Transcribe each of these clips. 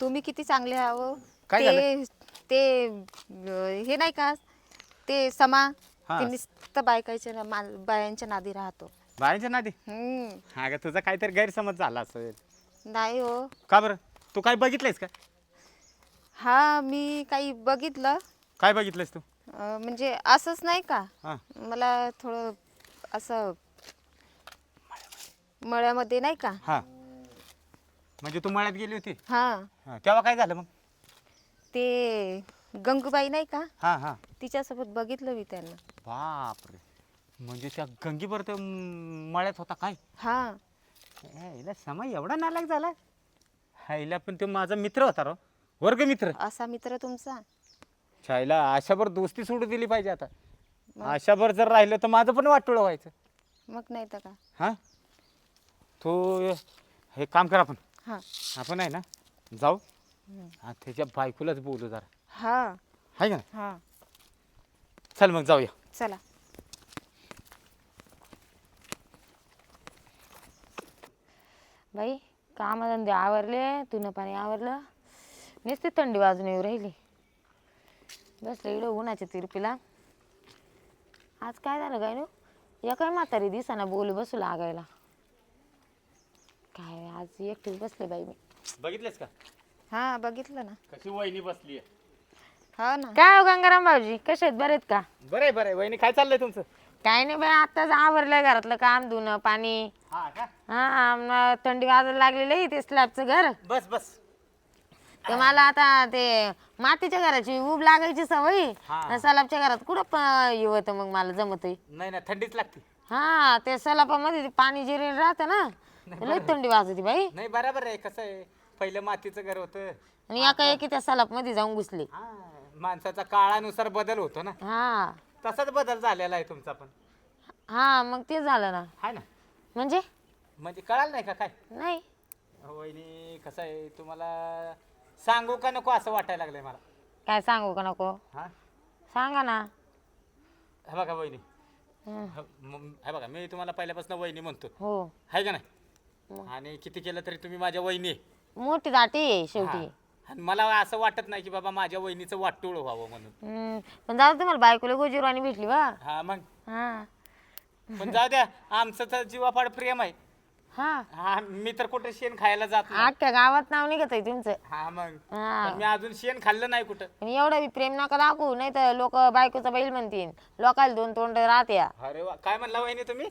तुम्ही किती चांगले आहो? काय ते ते अं, हे नाही का? ते समा हा. ते नुसतं बायकाच्या ना- बायांच्या नादी राहतो. बायांच्या नादी? हम्म. तुझा काहीतरी गैरसमज झाला असेल. नाही हो. का बरं? तू काय बघितलंयस का? हा मी काही बघितलं. काय बघितलंयस तू? अं, म्हणजे असंच नाही का? हां. मला थोडं असं मळ्यामध्ये नाही का? हां. म्हणजे तू मळ्यात गेली होती? हा. हां तेव्हा काय झालं मग? ते गंगूबाई नाही का? हां हां. तिच्यासोबत बघितलं मी त्यांना. बापरे. म्हणजे त्या गंगीवर ते म- मळ्यात होता काय? हा. ए, हिला समय एवढा नालायक झाला? हा हिला पण तो माझा मित्र होता रो. वर्गमित्र असा मित्र तुमचा? छायला आशाभर दोस्ती सोडू दिली पाहिजे आता. आशाभर जर राहिलं तर माझं पण वाटोळं व्हायचं. मग नाही तर का? हां? तू हे काम कर आपण. हा. आपण आहे ना जाऊ. हा, त्याच्या बायकोलाच बोलू जरा. हा. आहे का नाही? हा. चल मग जाऊया. चला. बाई कामधंदे आवरले तुनं पाणी आवरलं. नुसती थंडी वाजून येऊ राहिली. बसलं इकडं उन्हाच्या तिरपीला. आज काय झालं काय नो या काय म्हातारी दिसाना बोलू बसू लागायला. काय आज एकटीच बसले बाई मी. बघितलेस का? हा बघितलं ना. कशी वहिनी बसली हा ना. काय हो गंगाराम भाऊजी? कसे आहेत? बरे आहेत का? बरं बरं वहिनी काय चाललंय तुमचं? काय नाही बाई आताच आवरलं घरातलं काम धुणं पाणी. हा का? हा आम्हाला थंडी वाजायला लागलेलं आहे ते स्लॅबचं घर. बस बस. तर मला आता ते मातीच्या घराची उब लागायची सवय. हा. सलाबच्या घरात कुठं प- हे होतं मग मला जमत नाही ना थंडीच लागते. हा ते सलापामध्ये ते पाणी जिरेल राहतं ना. लय थंडी वाजती बाई. नाही बरोबर आहे कसं आहे पहिलं मातीचं घर होतं. आणि एका एकी त्या सलापमध्ये जाऊन घुसले. हा माणसाचा काळानुसार बदल होतो ना. हा. तसाच बदल झालेला आहे तुमचा पण. हा मग ते झालं ना. आहे ना. म्हणजे? म्हणजे कळालं नाही का काय? नाही. वहिनी कसं आहे तुम्हाला सांगू का नको असं वाटायला लागलंय मला? काय सांगू का नको? हा? सांगा ना. हे बघा वहिनी. हं. ह- म- हे बघा मी तुम्हाला पहिल्यापासून वहिनी म्हणतो. हो. आहे का नाही? आणि किती केलं तरी तुम्ही माझ्या वहिनी? आहे. मोठी दाटी आहे शेवटी. हा. आणि मला असं वाटत नाही की बाबा माझ्या वहिनीचं वाटोळ व्हावं म्हणून. हम्म. पण जाऊ दे तुम्हाला बायकोला गोजीरवाणी भेटली बा. हा मग? हा. पण जाऊ द्या आमचं तर जीवापाड प्रेम आहे. हा. हा मी तर कुठे शेण खायला जात नाही. अख्ख्या गावात नाव निघत आहे तुमचं. हा मग? हा. पण मी अजून शेण खाल्लं नाही कुठं. एवढं बी प्रेम नका दाखवू नाही तर लोक बायकोचा बैल म्हणतील. लोकाला दोन तोंड राहत्या. अरे वा काय म्हणला वहिनी तुम्ही?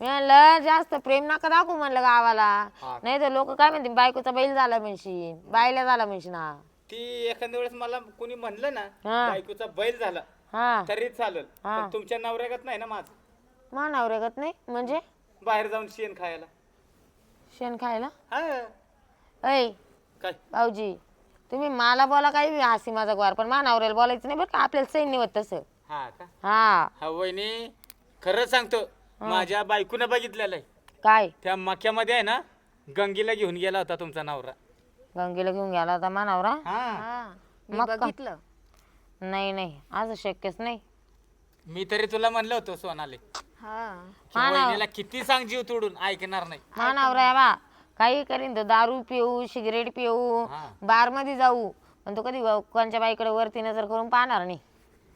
मी म्हणलं जास्त प्रेम नका दाखवू म्हणलं गावाला. हा. नाही तर लोक काय म्हणतील बायकोचा बैल झाला म्हणशील बायला झाला म्हणशील ना ती एखाद्या वेळेस मला कोणी म्हणलं ना हा. बायकोचा बैल झाला हा. तरी चालेल. हा. पण तुमच्या नवऱ्यागत नाही ना माझं? मानावर रेगत नाही म्हणजे? बाहेर जाऊन शेण खायला. शेण खायला? हा. ऐ काय? भाऊजी तुम्ही मला बोला काही हसी माझा ग्वार पण मानावरेला बोलायचं नाही बरं का आपल्याला सैन्य होत तसं. हा का? हा. हा वहिनी खरं सांगतो माझ्या बायकोनं बघितलेलं आहे काय? त्या मक्यामध्ये आहे ना गंगीला घेऊन गेला होता तुमचा नवरा. गंगेला घेऊन गेला होता मानावरा हा. हा मी मग का? बघितलं. नाही नाही. आज शक्यच नाही. मी तरी तुला म्हणलं होतं सोनाले. हा. वहिनीला किती सांग जीव तोडून ऐकणार नाही. मानावरा आहे बा. काही करीन तो दारू पिऊ सिगरेट पिऊ हा. बारमध्ये जाऊ. पण तो कधी व- कोणच्या बाईकडे वरती नजर करून पाहणार नाही.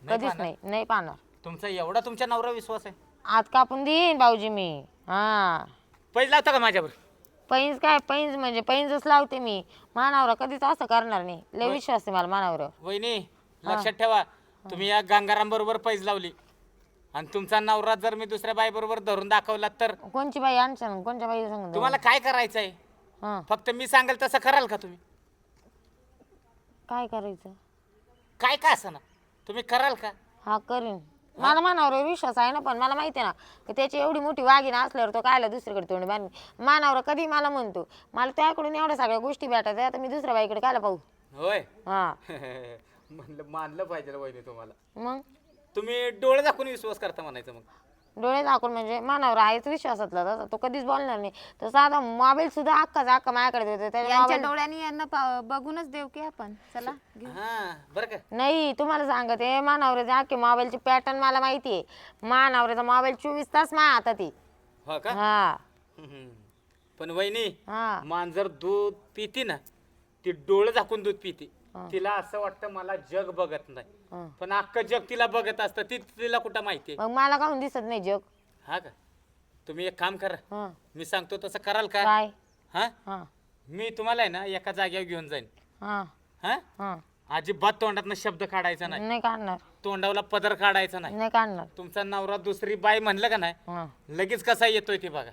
नाही कधीच पाहणार? नाही. नाही पाहणार. तुमचा एवढा तुमच्या नवरा विश्वास आहे? आज कापून देईन भाऊजी मी. हा. पहिला होता का माझ्यावर? पैंज काय पैंज म्हणजे पैंजच लावते मी. मानावरा कधीच असं करणार नाही. लय विश्वास आहे मला मानावर. वहिनी लक्षात ठेवा तुम्ही या गंगाराम बरोबर पैज लावली. आणि तुमचा नवरा जर मी दुसऱ्या बाई बरोबर धरून दाखवला तर? कोणची बाई आणशान कोणच्या बाई सांग तुम्हाला काय करायचंय? हा. फक्त मी सांगेल तसं कराल का तुम्ही? काय करायचं? काय का असं ना? तुम्ही कराल का? हा करीन. मला मानावर विश्वास आहे ना पण मला माहिती आहे ना की त्याची एवढी मोठी वाघीण असल्यावर तो कायला दुसरीकडे तोंड बांधली मानावर कधी मला म्हणतो मला त्याकडून एवढ्या सगळ्या गोष्टी भेटायच्या आता मी दुसऱ्या बाईकडे कायला पाहू? होय? हा. म्हणलं मानलं पाहिजे वहिनी तुम्हाला. मग? तुम्ही डोळे दाखवून विश्वास करता म्हणायचं मग. डोळे दाखवून म्हणजे मानावर आहेच विश्वासातला तसा. तो कधीच बोलणार नाही. तर साधा मोबाईल सुद्धा अख्खाच अख्खा माझ्याकडे देतो त्याच्या यांच्या डोळ्यानी यांना पा- बघूनच देऊ की आपण. चला घेऊ. हा बरं का. नाही तुम्हाला सांगते मानावऱ्याचे अख्खे मोबाईलचे पॅटर्न मला माहिती आहे मानावऱ्याचा मोबाईल चोवीस तास माझ्या हातात आहे. हो का? हा. हम्म. पण वहिनी हा. मांजर दूध पिती ना ती डोळं झाकून दूध पिते. तिला असं वाटतं मला जग बघत नाही. पण अख्खं जग तिला बघत असतं. ती तिला कुठं माहितीये मग मला काहून दिसत नाही जग? हा का? तुम्ही एक काम करा. मी सांगतो तसं कराल का? काय? हा? मी तुम्हाला आहे ना एका जागेवर घेऊन जाईन. हा. अजिबात तोंडातनं शब्द काढायचा नाही. काढणार. तोंडावला पदर काढायचा नाही. काढणार. तुमचा नवरा दुसरी बाई म्हणलं का नाही? लगेच कसा येतोय ते बघा.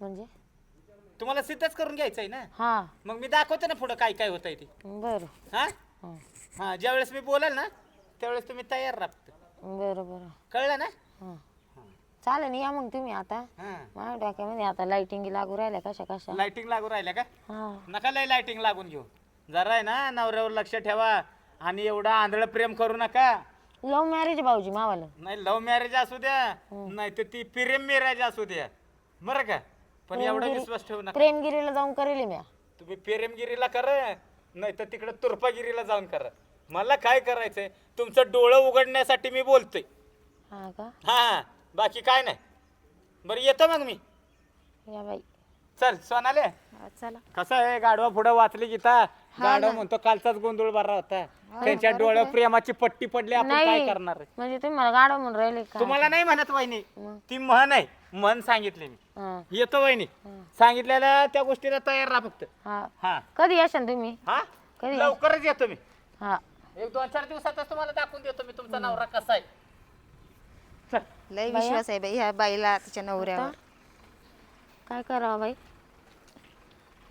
म्हणजे? तुम्हाला सिद्धच करून घ्यायचं आहे ना? हा. मग मी दाखवते ना पुढं काय काय होत आहे ते. बरं. हा? हा. हा ज्यावेळेस मी बोलाल ना त्यावेळेस तुम्ही तयार राहत बरं बरं. कळलं ना? चालेल या मग तुम्ही आता. हा. माझ्या डोक्यामध्ये आता लाइटिंग लागू राहिल्या कशा कशा. लाइटिंग लागू राहिल्या का? हा. नका लय लाइटिंग लागून घेऊ. जरा आहे ना नवऱ्यावर लक्ष ठेवा आणि एवढं आंधळ प्रेम करू नका. लव्ह मॅरेज भाऊजी मावाला. नाही लव्ह मॅरेज असू द्या नाही तर ती प्रेम मॅरेज असू द्या. बरं का? पण एवढा विश्वास ठेवू नका. प्रेमगिरीला जाऊन करेल मी. तुम्ही प्रेमगिरीला करा नाही तर तिकडे तुर्पागिरीला जाऊन करा. मला काय करायचंय? तुमचं डोळं उघडण्यासाठी मी बोलतोय. हा का? हा बाकी काय नाही. बरं येतो मग मी. या बाई. चल सोनाले. हा, चला. कसं आहे? गाडवा पुढं वाचली गीता? गाडवा म्हणतो कालचाच गोंधळ बरा होता. त्यांच्या डोळ्या प्रेमाची पट्टी पडली आपण काय करणार आहे? म्हणजे तुम्ही मला गाडव म्हणून राहिले का? तुम्हाला नाही म्हणत वहिनी? ती म्हण आहे म्हण सांगितली मी. हा. येतो वहिनी. सांगितलेल्या त्या गोष्टीला तयार राहा फक्त. हा. हा. कधी येशाल तुम्ही? हा? कधी? लवकरच येतो मी. हा. एक दोन चार दिवसातच तुम्हाला दाखवून देतो मी तुमचा नवरा कसा आहे. चल. लय विश्वास आहे बाई ह्या बाईला तिच्या नवऱ्यावर. काय करावं बाई?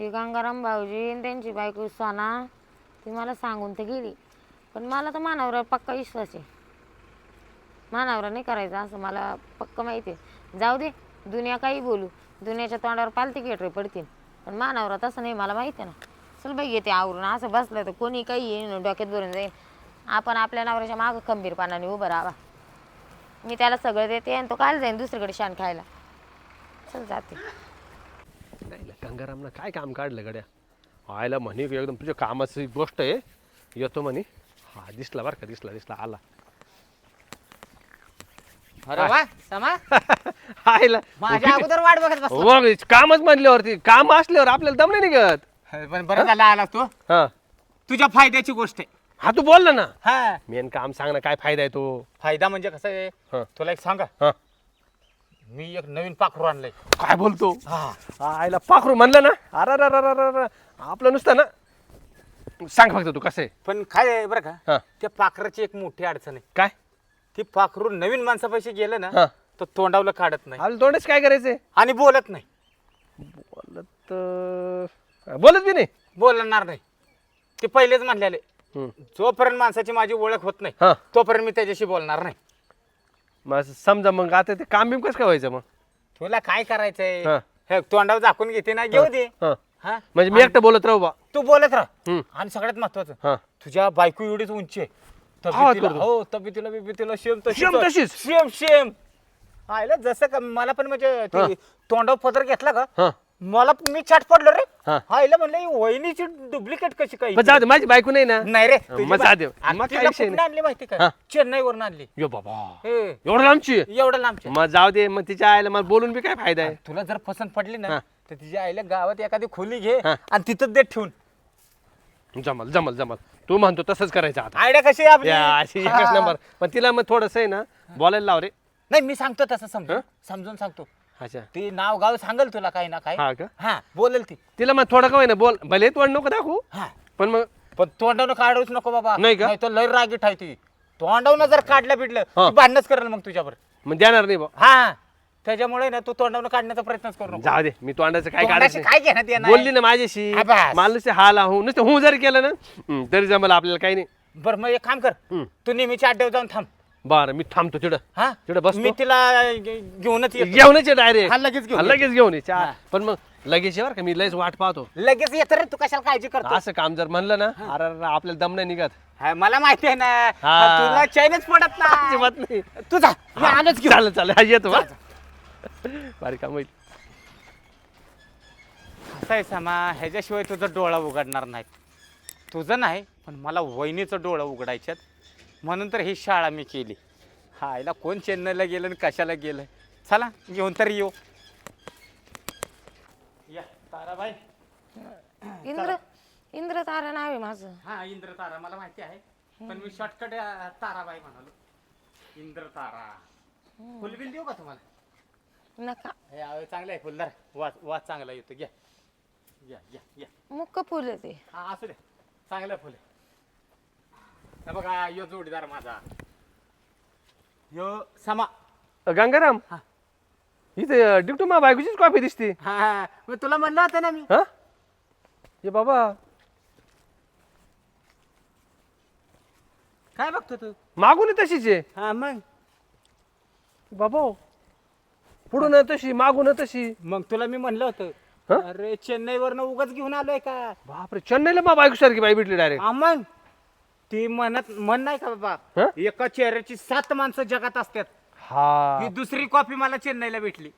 की गंगाराम भाऊजी आणि त्यांची बायको सोना ती मला सांगून तर गेली. पण मला तर मानावरावर पक्का विश्वास आहे. मानावरा नाही करायचा असं मला पक्क माहिती आहे. जाऊ दे दुनिया काही बोलू. दुनियाच्या तोंडावर पालती केटरे पडतील. पण मानावरा तसं नाही मला माहिती आहे ना. चल बाई येते आवरून. असं बसलं तर कोणी काही येईन डोक्यात भरून जाईल आपण आपल्या नवऱ्याच्या मागं खंबीरपणाने उभं राहावा. मी त्याला सगळं देते आणि तो काय जाईन दुसरीकडे शान खायला. चल जाते. गंगारामनं काय काम काढलं गड्या? आयला म्हणे की एकदम तुझ्या कामाची गोष्ट आहे. येतो म्हणे. हा दिसला बरं का दिसला दिसला आला. अरे वा समा. आयला. माझ्या अगोदर वाट बघत बस मग कामच म्हणल्यावरती काम असल्यावर आपल्याला दम नाही निघत. पण बरं झालं आला तू. हा. तुझ्या फायद्याची गोष्ट आहे. हा तू बोल ना. हा. मेन काम सांग ना काय फायदा आहे तो? फायदा म्हणजे कसं आहे? हा. तुला एक सांगा. हा. मी एक नवीन पाखरू आणलंय. काय बोलतो? हा. आयला पाखरू म्हणलं ना? अरे अरे अरे अरे अरे. आपलं नुसतं ना? सांग फक्त तू कसं आहे. पण काय आहे बरं का? हा. त्या पाखराची एक मोठी अडचण आहे. काय? ती पाखरू नवीन माणसापाशी गेलं ना हा. तर तोंडावलं काढत नाही. आपलं तोंडच काय करायचंय? आणि बोलत नाही. बोलत अं, बोलत बी नाही. बोलणार नाही. ते पहिलेच म्हणलेले हम्म. जोपर्यंत माणसाची माझी ओळख होत नाही हा. तोपर्यंत मी त्याच्याशी बोलणार नाही. मग समजा मग आता ते काम बिम कसं काय व्हायचं मग? तुला काय करायचंय? हा. हे तोंडावर झाकून घेते ना घेऊ दे. हा. हा. म्हणजे मी एकटं बोलत राहू बा. तू बोलत राह. हम्म. आणि सगळ्यात महत्वाचं हा. तुझ्या बायको एवढीच उंची आहे. आवाज तब्येतीला करतो. हो तब्येतीला बिब्येतीला शेम तशीच? शेम शेम आयला जसं का मला पण म्हणजे ते हा. तोंडावर पदर घेतला का? हा. मला मी छाट पडलो रे हा. आईला म्हणलं ही वहिनीची डुप्लिकेट कशी काय पण जाऊ दे माझी बायको नाही ना नाही रे मग तुझी जाऊ दे. बा- मग तिला काही विषय कुठनं नाही. आणली माहिती. का चेन्नई वरून आणली यो बाबा हे एवढं लांबची आहे? एवढं लांबच्या मग जाऊ दे मग तिच्या आईला मला बोलून बी काय फायदा आहे तुला जर पसंत पडली ना हा. तर तिच्या आईला गावात एखादी खोली घे हा. आणि तिथं देत ठेवून जमल जमल जमल तू म्हणतो तसंच करायचं आता आयडिया कशी आहे आपली या, अशी एकच हा. नंबर पण तिला मग थोडस आहे ना बोलायला लाव रे नाही मी सांगतो तसं समजून? समजून सांगतो अच्छा. ती नाव गाव सांगेल तुला काही ना काही. हा का? हा बोलेल ती. तिला मग थोडं काय ना बोल भले तोंड नको दाखवू हा. पण मग पण तोंडावनं काढूच नको बाबा. नाही का? तर लय रागीट आहे ती. तोंडावनं जर काढलं बिडलं हा. ती भांडणच करेल मग तुझ्यावर. मग देणार नाही बा. हा. त्याच्यामुळे ना तू तोंडावनं काढण्याचा प्रयत्नच करू नको. जाऊ दे मी तोंडाचं काय तोंडाशी काढायचं काय घेण्यात येणार बोलली ना माझ्याशी. हा, बस. मला नुसते हा. नुसतं हू जर केलं ना हं, तरी जमलं आपल्याला काही नाही. बरं मग एक काम कर. तू नेहमीच्या अड्ड्यावर जाऊन थांब. बरं मी थांबतो तिथं. हा? तिकडे बसतो. मी तिला घे- घेऊनच येतो. घेऊनच डायरेक्ट हा, लगेच घेऊन ये. लगेच घेऊन ये. हा. पण मग लगेच ये बरं का मी लगेच वाट पाहतो. लगेच येत रे तू कशाला काळजी करतो असं काम जर म्हणलं ना अरे अरे, आपल्याला दम नाही निघत. हा, मला माहिती आहे ना. हा. तुला चैनच पडत अजिबात ना नाही तुझा मी आलोच घेऊन. चालेल चालेल. हा, येतो बा बारीक काम होईल. असं आहे सामा ह्याच्याशिवाय तुझं डोळा उघडणार नाही. तुझं नाही पण मला वहिनीचं डोळं उघडायच्यात म्हणून तर ही शाळा मी केली. हा आईला कोण चेन्नईला गेलं आणि कशाला गेलं? चला घेऊन तरी येऊ. या ताराबाई. इंद्र इंद्र तारा नाव आहे माझं. हा इंद्र तारा मला माहिती आहे. पण मी शॉर्टकट ताराबाई म्हणालो. इंद्र तारा. फुलबिल देऊ का तुम्हाला? नका. हे चांगलं आहे फुलदार वाच वाच चांगला येतो. घ्या. घ्या घ्या घ्या. मुक्क फुल आहे ते. हा असू दे. चांगलं फुल आहे. हे बघा यो जोडीदार माझा. यो समा. गंगाराम? हा. इथे ड्युटी मा बायकोचीच कॉफी दिसते. हा हा. मग तुला म्हणलं होतं ना मी. हा? ये बाबा. काय बघतो तू? मागून तशीच आहे. हा मग. बाबा पुढून तशी मागून तशी. मग तुला मी म्हणलं हा? होतं अरे चेन्नईवरनं उगाच घेऊन आलोय का? बापरे चेन्नईला मा बायको सारखी बाई भेटली डायरेक्ट हा मग. ती म्हणत म्हण नाही का हा? बाबा एका चेहऱ्याची सात माणसं जगात असतात. हा. ही दुसरी कॉफी मला चेन्नईला भेटली.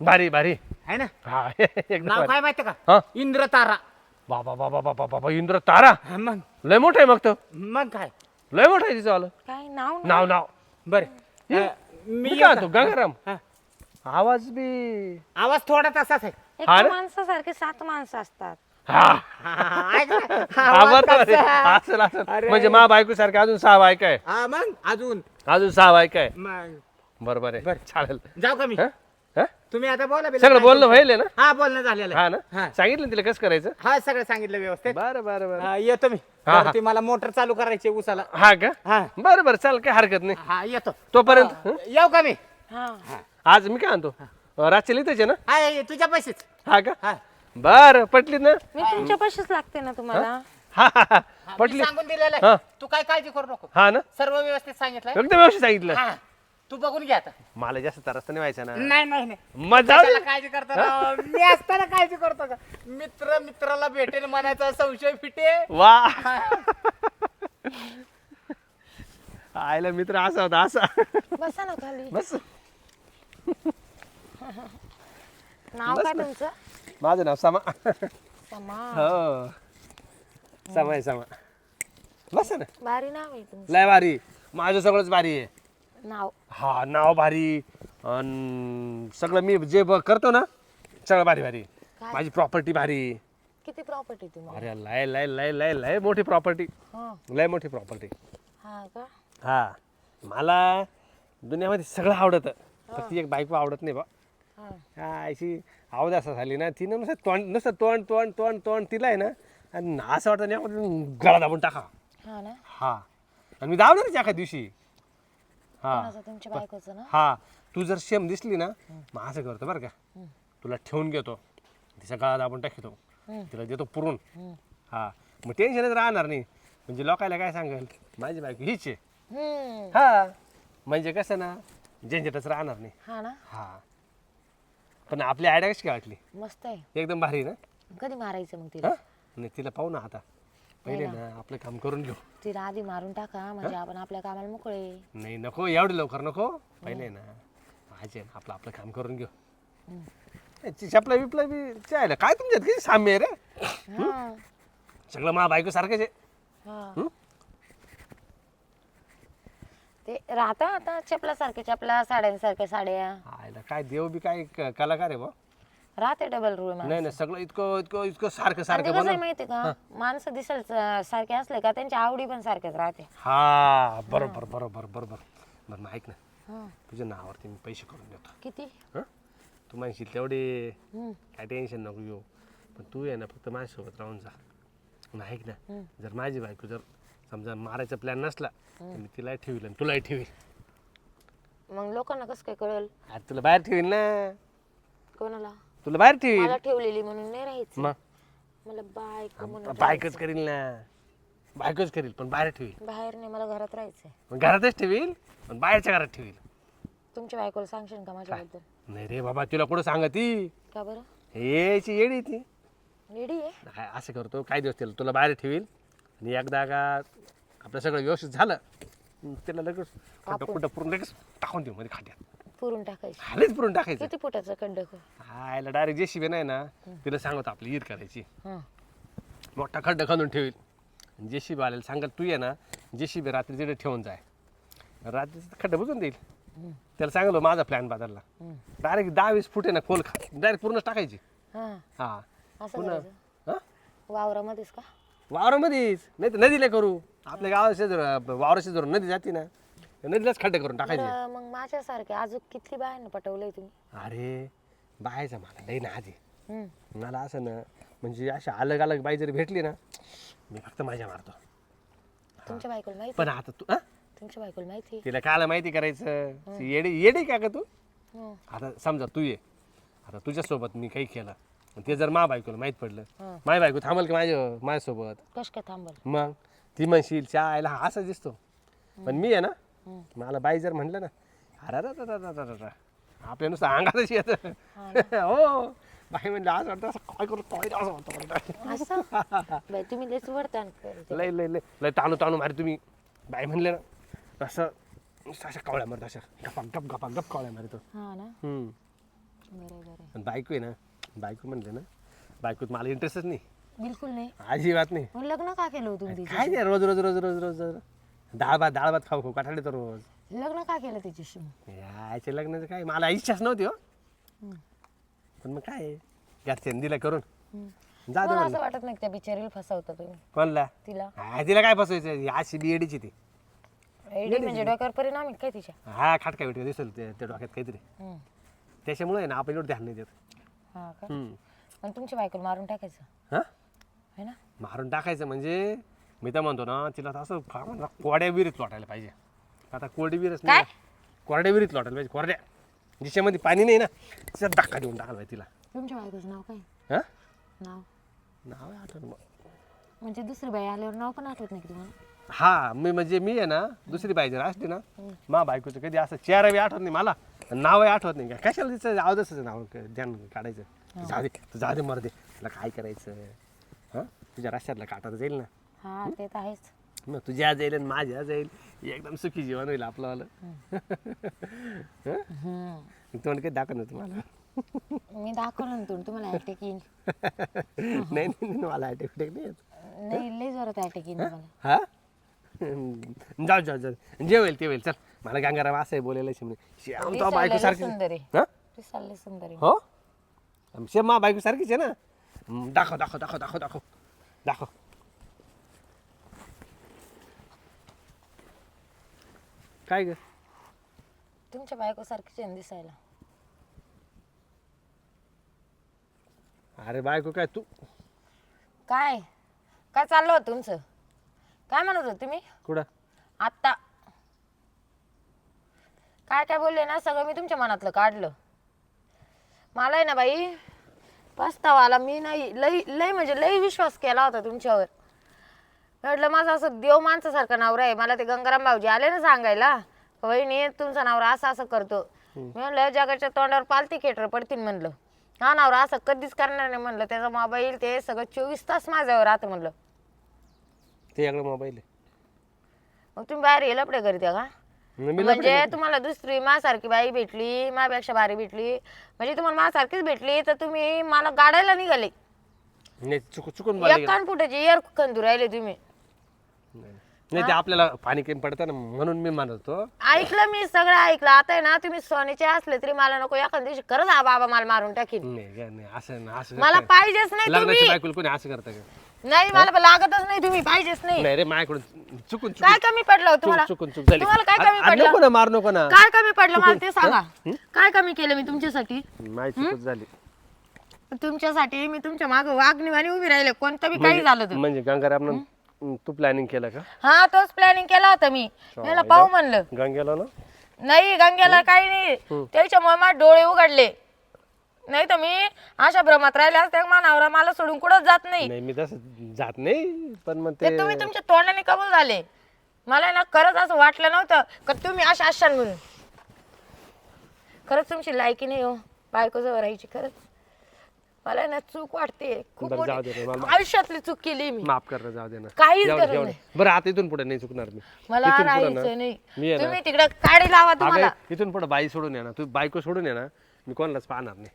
भारी भारी. है ना? हा एकदम नाव भारी. काय माहिती का? हा? इंद्र तारा बाबा बाबा बाबा बाबा इंद्र तारा हा, मग? लय मोठं आहे मग तो. मग काय? लय मोठं आहे तिचं आलं. काय नाव. नाव नाव. बर. मी मी काय म्हणतो? गंगाराम. हा. आवाज बी आवाज थोडा तसाच आहे. एका ना? माणसासारखे सात माणसं असतात. हा. ऐक ना. आवाज बरोबर कसा? आहे. असेल असेल. अरे. म्हणजे मा बायको सारखे अजून सहा बायका आहे हा मग? अजून? अजून सहा बायका आहे मग? बरोबर आहे. बरं. चालेल. जाऊ का मी? हा? हा? तुम्ही आता बोला बिला. सगळं काय बोलणं तुमचं? व्हायले ना हा बोलणं झालेलं हा आहे. ना? हा. सांगितलं ना तिला कसं करायचं? हा सगळं सांगितलं व्यवस्थित. बरं बरं बरं. हा, येतो मी. हा, हा. मला मोटर चालू करायची उसाला हा का? हा. बरं बरं. चाल काय हरकत नाही. हा येतो. तोपर्यंत हा, येऊ का मी? हा. आज मी काय आणतो? रातच्या लिहितच आहे ना? हा ये, तुझ्या पैसेच. हा का? हा. बर पटलीत ना? मी तुमच्या पैसेच लागते ना तुम्हाला. हा? हा, हा. हा, मी पटली. सांगून दिलेलं हा. आहे तू काय काळजी करू नको. हा ना? सर्व व्यवस्थित सांगितलंय. एकदम व्यवस्थित सांगितलं. हा. तू बघून घे आता. मला जास्त त्रास तर नाही व्हायचा ना. नाही नाही नाही. मग जाऊ कशाला दे. काळजी करतो राव? मी असताना काळजी करतो का? मित्र मित्राला भेटेल म्हणायचा संशय फिटे. वा. आयला मित्र असा होता असा. बसा ना खाली. बस. नाव काय तुमचं? माझं नाव समा. समा. हो. समा आहे समा. बस ना. भारी नाव आहे तुमचं. लय भारी. माझं सगळंच भारी आहे. नाव. हा नाव भारी. अन सगळं मी जे ब- करतो ना सगळं भारी भारी. काय? माझी प्रॉपर्टी भारी. किती प्रॉपर्टी तुम्हाला? अरे लय लय लय लय लय मोठी प्रॉपर्टी हा. लय मोठी प्रॉपर्टी हा का? हा. मला दुनियामध्ये सगळं आवडतं. फक्त एक बायको आवडत नाही बा. हा. हा अशी असं झाली ना तिनं नुसतं तोंड नुसतं तोंड तोंड तोंड तोंड तिला आहे ना आणि असं वाटतं नाही गळा दाबून टाका. हा ना? हा. आणि मी दाबणारच एका दिवशी. हा. कोणाचं? तुमच्या बायकोचं ना? हा. तू जर शेम दिसली ना मग असं करतो बरं का. तुला ठेवून घेतो. तिचा गळा दाबून टाकतो. तिला देतो पुरून. हा. मग टेन्शनच राहणार नाही. म्हणजे लोकायला काय सांगेल? माझी बायको हीच आहे. हम्म. हा. म्हणजे कसं ना झंझटच राहणार नाही. हा ना? हा. पण आपली आयडिया कशी काय वाटली? मस्त आहे. एकदम भारी ना? कधी मारायचं मग तिला? हा? नाही तिला पाहू ना आता. पहिले ना. आपलं काम करून घेऊ. तिला आधी मारून टाका म्हणजे आपण आपल्या कामाला मोकळे नाही नको एवढं लवकर नको. पहिले ना माझे ना आपलं आपलं काम करून घेऊ. ची- चपला बिपला बी चायला काय तुमच्यात किती साम्य आहे रे? हा. सगळं मा बायको सारखंच आहे. हा. ते राहता आता चपलासारखे चपला साड्यांसारख्या साड्या. आयला काय देव बी काय क- कलाकार आहे बा. राहते डबल रूळ नाही नाही सगळं इतकं इतकं इतकं सारखं ते सारखं कसं आहे बनव माहितीये का? माणसं दिसल सारखे असले का त्यांच्या आवडी पण सारख्याच राहते. हा बरोबर बरोबर बरोबर. बरं मग ऐक ना. हा. तुझ्या नावावरती मी पैसे करून देतो. किती? हं? तू म्हणशील तेवढे. काय टेन्शन नको घेऊ. पण तू आहे ना फक्त माझ्यासोबत राहून जा. आणि ऐक ना जर माझी बायको जर समजा मारायचा प्लॅन नसला तर मी तिलाही ठेवील आणि तुलाही ठेवील. मग लोकांना कसं काय कळेल? आता तुला बाहेर ठेवील ना. कोणाला? तुला बाहेर ठेवील. मला ठेवलेली म्हणून नाही राहायचं. मग? मला बायको म्हणून बायकोच करील ना. बायकोच करील पण बाहेर ठेवील. बाहेर नाही मला घरात राहायचंय. मग घरातच ठेवील पण बाहेरच्या घरात ठेवील. तुमच्या बायकोला सांगशील का माझ्याबद्दल? नाही रे बाबा तुला कुठं सांगती? का बरं? हेची येडी ती. रेडी आहे? काय असं करतो काय दिवस त्याला तुला बाहेर ठेवील. आणि एकदा का आपलं सगळं व्यवस्थित झालं मग त्याला लगेच खड्डा कुठं पुरून लगेच टाकून देऊ मध्ये खाट्यात पुरून टाकायची. खालीच पुरून टाकायचं. किती फुटाचं खड्ड हा याला डायरेक्ट जेसीबी नाही ना तिला सांगतो आपली ईद करायची. हा. मोठा खड्डा खणून ठेवील. जेसीबी आलेला सांगाल तू ये ना जेसीबी रात्री तिथे ठेवून जाय. रात्री खड्डा बुजून देईल. त्याला सांगलो माझा प्लॅन बदलला. डायरेक्ट दहा वीस फूट आहे ना खोल खा. डायरेक्ट पूर्णच टाकायची. हा. हा. असं पुन्हा करायचं. हा? वावरामध्येच का? वावरामध्येच. नाही तर नदीला करू. आपल्या गावा शेजार वावरा शेजार नदी जाते ना. त्या नदीलाच खड्डे करून टाकायचे. बरं, मग माझ्यासारखे अजून किती बायानं पटवलंय तुम्ही? अरे बायचा मला लई ना आधी हम्म. मला असं ना म्हणजे अशा अलग अलग बाई जरी भेटली ना मी फक्त माझ्या मारतो. तुमच्या बायकोला माहिती पण आता तू हा? तुमच्या बायकोला माहिती तिला कायला माहिती करायचं? ती येडी येडी का का तू? हं. आता समजा तू ये. आता तुझ्यासोबत मी काही केलं. ते जर मा बायकोला माहीत पडलं हं. माय बायको थांबल की माझ्या माझ्यासोबत? कश काय थांबल? मग ती म्हणशील चहा आयला हा असा दिसतो. पण मी आहे ना मला बाई जर म्हणलं ना अरे अरे. आपल्या नुसतं अंगातच येतं हो बाई म्हणलं आज वाटतं असं काय करू काय असं वाटतं वाटतं. असं? बाई तुम्ही लयच वरतान करते. लय लय लय लय ताणू ताणू मारे तुम्ही. बाई म्हणले ना असं नुसतं अशा कावळ्या मारत अशा गपा गप गपा गप कावळ्या मारतो. हा ना. हम्म. बरं बरं आणि बायको आहे ना बायको म्हणले ना बायकोत मला इंटरेस्टच नाही. बिलकुल नाही. अजिबात नाही. मग लग्न का केलं होतं तुम्ही काय नाही रोज रोज रोज रोज रोज रोज. डाळ भात डाळ भात खाऊ खाऊ काठाडे तर रोज. तिच्याशी? लग्न का केलं त्याच्याशी मग? याचे लग्नाचं काय मला इच्छाच नव्हती हो. पण मग काय घरच्यांनी दिलं करून. जा दे मला म्हणलं. असं वाटत नाही का त्या बिचारीला फसवता तुम्ही? कोणला? तिला. हा, तिला काय फसवायचं? अशी बी एडीची ती. एडी म्हणजे डोक्यावर परिणाम आहे काय तिच्या? हा खाटका भेट दिसेल ते त्या डोक्यात काहीतरी. त्याच्यामुळे आहे ना आपण एवढं ध्यान नाही देत. हा का? हम्म. पण तुमच्या बायकोला मारून टाकायचं? हा? है ना? मारून टाकायचं म्हणजे मी तर म्हणतो ना तिला तर असं फार म्हणलं कोरड्या विहिरीत लोटायला पाहिजे. आता कोरडी विहीरच नाही ना. कोरड्या विहिरीत लोटायला पाहिजे कोरड्या. जिच्यामध्ये पाणी नाही ना तिचा धक्का देऊन टाकायला पाहिजे तिला. तुमच्या बायकोचं नाव काय? हा? नाव? नाव आहे आठवण मग. म्हणजे दुसरी बाई आल्यावर नाव पण आठवत नाही का तुम्हाला? हा मी म्हणजे मी आहे ना दुसरी बाई जर असली ना मा बायकोचं कधी असं चेहरा बी आठवत नाही मला. आणि नावही आठवत नाही. का कशाला तिचं आवडतच नाव क- ध्यान काढायचं? जाऊ दे तू जाऊ दे मर दे. तुला काय करायचं? हां? तुझ्या रस्त्यातला काटा तर जाईल ना. हा ते तर आहेच. मग तुझ्या जाईल आणि माझ्या जाईल. एकदम सुखी जीवन होईल आपलं वालं. हं. तोंड काही दाखव ना तुम्हाला? मी दाखवलं ना तुम्ही तुम्हाला अटॅक येईल. नाही नाही नाही, मला अटॅक अटॅक नाही येत. नाही लई जोरात अटॅक येईल हा? जाऊ जाऊ जाऊ. जे होईल ते होईल. चल. मला गंगाराम असं बोलायला श्याम तो बायको सारखी हा? दिसायला लई सुंदर. आहे हो शेम मा बायको सारखीच आहे ना? हम्म, दाखव दाखव दाखव दाखव दाखव. दाखव. काय ग? तुमच्या बायको सारखीच आहे ना दिसायला? अरे बायको काय तू? काय? काय चाललं होतं तुमचं? काय म्हणत होत तुम्ही? कुठं? आत्ता काय काय बोलले ना सगळं मी तुमच्या मनातलं काढलं. मला आहे ना बाई पस्तावा आला मी नाही लई लई म्हणजे लई विश्वास केला होता तुमच्यावर. म्हटलं माझं असं देव माणसासारखं नवरा आहे मला ते गंगाराम भाऊजी आले ना सांगायला वहिनी तुमचा नवरा असं असं करतो. मी म्हणलं जगाच्या तोंडावर पालती खेटर पडतील म्हणलं. हा नवरा असं कधीच करणार नाही म्हणलं त्याचा मोबाईल ते सगळं चोवीस तास माझ्यावर राहतं म्हणलं. ते मोबाईल मग तुम्ही बाहेर येईल आपल्या घरी त्या का? मी म्हणजे तुम्हाला दुसरी माझ्यासारखी बाई भेटली माझ्यापेक्षा भारी भेटली. म्हणजे तुम्हाला माझ्यासारखीच भेटली तर तुम्ही मला गाडायला निघाले. नाही चुक चुकून मला एक कान फुटाचे इयर खंदू राहिले तुम्ही. नाही ते आपल्याला पाणी कमी पडतं ना म्हणून मी म्हणत. होतो ऐकलं मी सगळं ऐकलं. आता आहे ना तुम्ही सोन्याचे असले तरी मला नको एखाद्या दिवशी खरंच हा बाबा मला मारून टाकीन. नाही असं मला पाहिजेच नाही लग्नाची तुम्ही. बायकोला कोणी असं करतं का? नाही मला लागतच नाही तुम्ही पाहिजेच नाही. नाही रे माझ्याकडून चुकून चुकून काय कमी पडलं हो तुम्हाला? चुकून चूक झाली. तुम्हाला काय कमी आ- पडलं? नको ना मार नको ना. काय कमी पडलं मला ते सांगा. काय कमी केलं मी तुमच्यासाठी? माझी झाली. तुमच्यासाठी मी तुमच्या मागे वागणीवाणी उभी राहिले कोणतं बी काही झालं तर. म्हणजे गंगाराम तू प्लॅनिंग केलं का? हा तोच प्लॅनिंग केला होता मी. मला पाहू म्हणलं. गंगेला ना? नाही गंगेला काही नाही. त्याच्यामुळे माझे डोळे उघडले. नाही तर मी अशा भ्रमात राहिले असते मानावरा मला सोडून कुठंच जात नाही? नाही मी तसं जात नाही पण मग ते ते तुम्ही तुमच्या तोंडाने कबूल झाले. मला ना खरंच असं वाटलं नव्हतं का तुम्ही अशा असाल म्हणून. खरंच तुमची लायकी नाही हो बायको जवळ राहायची खरंच. मला ना चूक वाटते खूप बरं, जाऊ दे मोठी रे, मला- आयुष्यातली चूक केली मी. माफ कर जाऊ दे ना. काहीच गरज. नाही. बरं आता इथून पुढे नाही चुकणार मी. मला इथून पुढं ना, राहायचं नाही. मी आहे ना तुम्ही तिकडे काढी लावा तुम्हाला. अगं, इथून पुढे बाई सोडून ये ना तू बायको सोडून ये ना मी कोणालाच पाहणार नाही.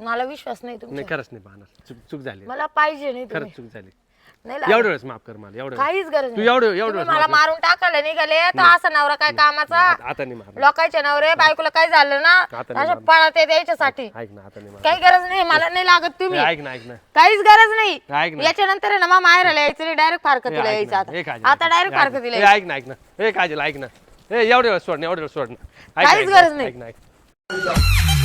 मला विश्वास नाही नाही तुमचा खरंच नाही पाहणार. चूक चूक झाली. मला पाहिजे नाही तुम्ही. खरंच चूक झाली. नाही लागत. एवढ्या वेळेस माफ कर मला एवढ्या वेळेस. काहीच गरज तू नाही. एवढं एवढं तुम्ही मला. मारून टाकायला निघाले तर असा नवरा काय कामाचा? आता नाही मार लोकांचे नवरे बायकोला काय झालं ना? आता नाही अशा मारणार. पळत येत याच्यासाठी. ऐक ना आता नाही काही गरज नाही मला नाही लागत तुम्ही. ऐक ना ऐक ना. काहीच गरज नाही. ऐक ना. याच्यानंतर आहे ना मग माहेराला यायचं नाही डायरेक्ट फारकतीला ए, ऐक यायचं ना. आता. काजल, आता ऐक डायरेक्ट ना. फारकतीला ए, यायचं. ऐक ना ऐक ना. ए काजल ऐक ना. ए एवढ्या वेळेस सोड ना एवढ्या वेळेस सोड ना. ऐक ना, काहीच ऐक ना, गरज नाही. ऐक ना. ऐक